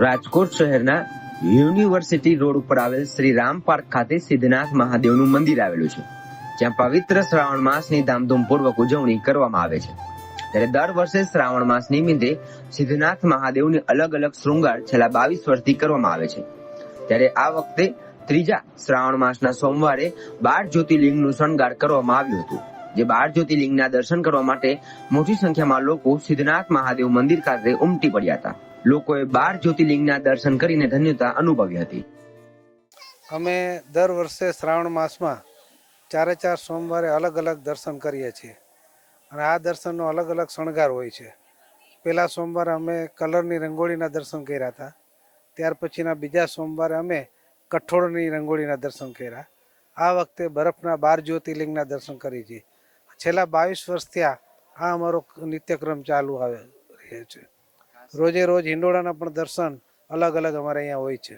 રાજકોટ શહેરના university road ઉપર આવેલ શ્રી રામ પાર્ક ખાતે સિદ્ધનાથ મહાદેવનું મંદિર આવેલું છે, જ્યાં પવિત્ર શ્રાવણ માસની ધામધૂમપૂર્વક ઉજવણી કરવામાં આવે છે. ત્યારે દર વર્ષે શ્રાવણ માસ નિમિત્તે સિદ્ધનાથ મહાદેવની અલગ અલગ શૃંગાર છેલ્લા બાવીસ વર્ષથી કરવામાં આવે છે. ત્યારે આ વખતે ત્રીજા શ્રાવણ માસના સોમવારે બાર જ્યોતિર્લિંગનું શણગાર કરવામાં આવ્યું હતું, જે બાર જ્યોતિર્લિંગના દર્શન કરવા માટે મોટી સંખ્યામાં લોકો સિદ્ધનાથ મહાદેવ મંદિર ખાતે ઉમટી પડ્યા હતા. લોકોએ બાર જ્યોતિર્લિંગના દર્શન કરીને ધન્યતા અનુભવી હતી. અમે દર વર્ષે શ્રાવણ માસમાં ચારે ચાર સોમવારે અલગ અલગ દર્શન કરીએ છીએ. અને આ દર્શનનો અલગ અલગ શણગાર હોય છે. પહેલા સોમવારે અમે કલરની રંગોળીના દર્શન કર્યા હતા. ત્યાર પછીના બીજા સોમવારે અમે કઠોળની રંગોળીના દર્શન કર્યા. આ વખતે બરફના બાર જ્યોતિર્લિંગના દર્શન કરી છે. છેલ્લા બાવીસ વર્ષથી આ અમારો નિત્યક્રમ ચાલુ આવે રહ્યો છે. રોજે રોજ હિંડોળાના પણ દર્શન અલગ અલગ અમારે અહીંયા હોય છે.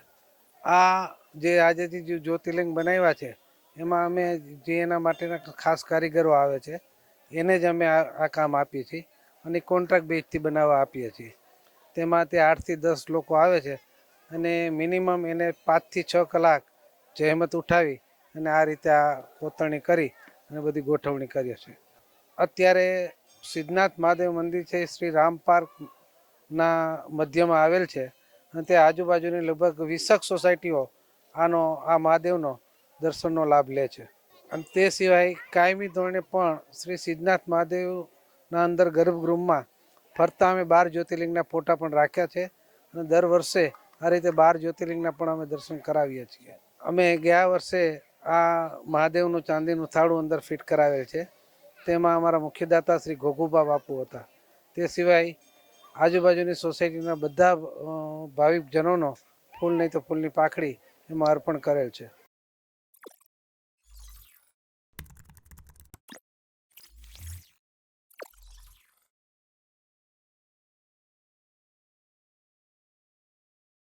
આ જે આજે જે જ્યોતિર્લિંગ બનાવ્યા છે, એમાં અમે જે એના માટેના ખાસ કારીગરો આવે છે, એને જ અમે આ કામ આપીએ છીએ અને કોન્ટ્રાક્ટ બેઝથી બનાવવા આપીએ છીએ. તેમાં તે આઠથી દસ લોકો આવે છે અને મિનિમમ એને પાંચથી છ કલાક જહેમત ઉઠાવી અને આ રીતે આ કોતરણી કરી અને બધી ગોઠવણી કરીએ છીએ. અત્યારે સિદ્ધનાથ મહાદેવ મંદિર છે, શ્રી રામ પાર્કના મધ્યમાં આવેલ છે. અને તે આજુબાજુની લગભગ વીસક સોસાયટીઓ આનો, આ મહાદેવનો દર્શનનો લાભ લે છે. અને તે સિવાય કાયમી ધોરણે પણ શ્રી સિદ્ધનાથ મહાદેવના અંદર ગર્ભગૃહમાં ફરતા અમે બાર જ્યોતિર્લિંગના ફોટા પણ રાખ્યા છે. અને દર વર્ષે આ રીતે બાર જ્યોતિર્લિંગના પણ અમે દર્શન કરાવીએ છીએ. અમે ગયા વર્ષે આ મહાદેવનું ચાંદીનું થાળું અંદર ફિટ કરાવેલ છે. તેમાં અમારા મુખ્યદાતા શ્રી ઘોઘુબા બાપુ હતા. તે સિવાય આજુબાજુની સોસાયટીના બધા ભાવિક જનોનો ફૂલ નહીં તો ફૂલની પાખડી એમાં અર્પણ કરેલ છે.